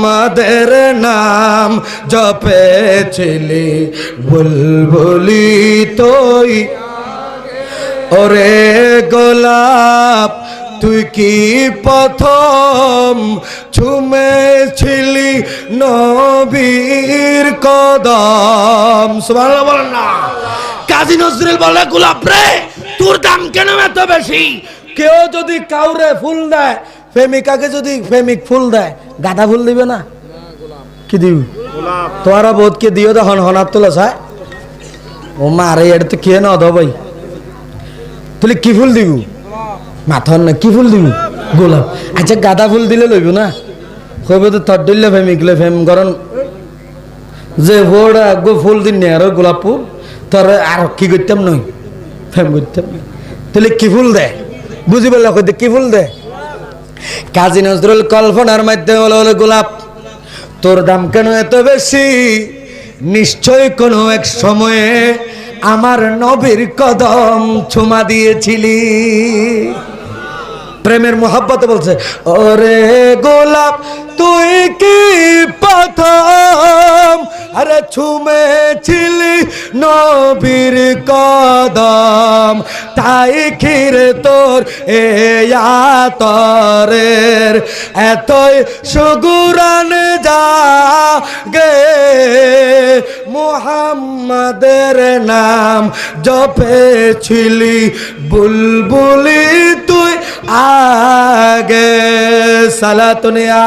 মুহাম্মাদের নাম জপেছিলি বুলবুলি তুই। ওরে গোলাপ, তুই কি প্রথম ছুমেছিলি নবীর কদম? না। কাজী নজরুল বলে, গোলাপ রে, তোর দাম কেন এত বেশি? কেউ যদি কাউরে ফুল দেয় প্রেমিকাকে যদি প্রেমিক ফুল দেয় গাঁদা ফুল দিবে না? কি দিব? তোরা বোধ কে দিও তো হন হনার তোলা চায় ও মারে এটা তো কে না ভাই তুই কি ফুল দিব? মাথর না, কি ফুল দিব? গোলাপ। আচ্ছা গাঁদা ফুল দিলে লইব না? কইব তো তর দিলে ফেমিকলে ফেম করন যে ওরা গো ফুল দিন নে আর গোলাপ ফুল, তোর আর কি করতাম নই ফেম করতাম। তাহলে কি ফুল দে বুঝি কইতে কি ফুল দে কাজী নজরুল কল্পনার মাধ্যমে হলো হলো গোলাপ। তোর দাম কেন এত বেশি? নিশ্চয় কোনো এক সময়ে আমার নবীর কদম ছুমা দিয়েছিলি। প্রেমের মোহাব্বত বলছে, ওরে আরে ছুমেছিলি নবীর কদম, তাই খিরে তোর এ তরের এতই সুগুরান গে মুহাম্মাদের নাম জপেছিলি বুলবুলি তুই আগে। সালাতুনিয়া